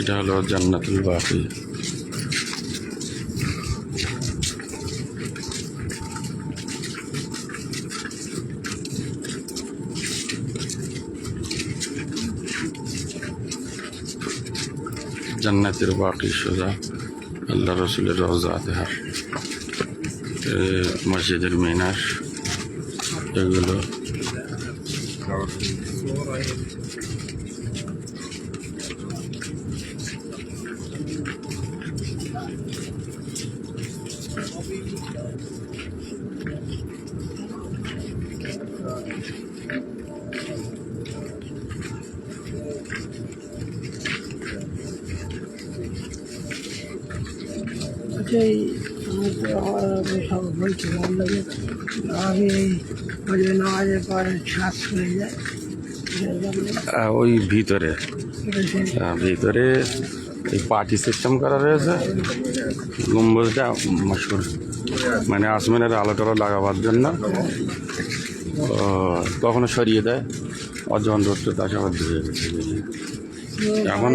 এটা হলো জান্নাতুল বাকি জান্নাতের বাকি সোজা আল্লাহ রসুলের রওজা দেহার এ মসজিদের মিনার এগুলো সেই সব বলছি ভালো লাগে আমি ওই যে নামাজের পরে শ্বাস হয়ে যায় আহ, ওই ভিতরে এটা সেই আহ, ভিতরে এই পার্টি সিস্টেম করা রয়েছে। গম্বুজটা মশহুর মানে আসমানের আলো টালো লাগাবার জন্য। কখনো সরিয়ে দেয়। অজন রোদ আসে আবার ধুয়ে এখন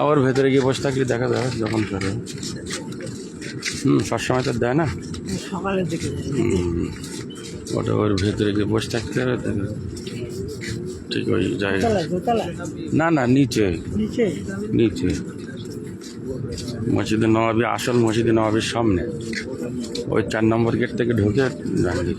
আবার ভেতরে গিয়ে বসে থাকলে দেখা যাবে যখন সরে হুম সবসময় তো দেয় না। সকালের দিকে। ওটা ওর ভেতরে গিয়ে বসে থাকতে হবে। ঠিক ওই জায়গা না না নিচে? নিচে। মসজিদে নবাবী আসল মসজিদে নবাবীর সামনে। ওই চার নম্বর গেট থেকে ঢুকে জাহাঙ্গীর।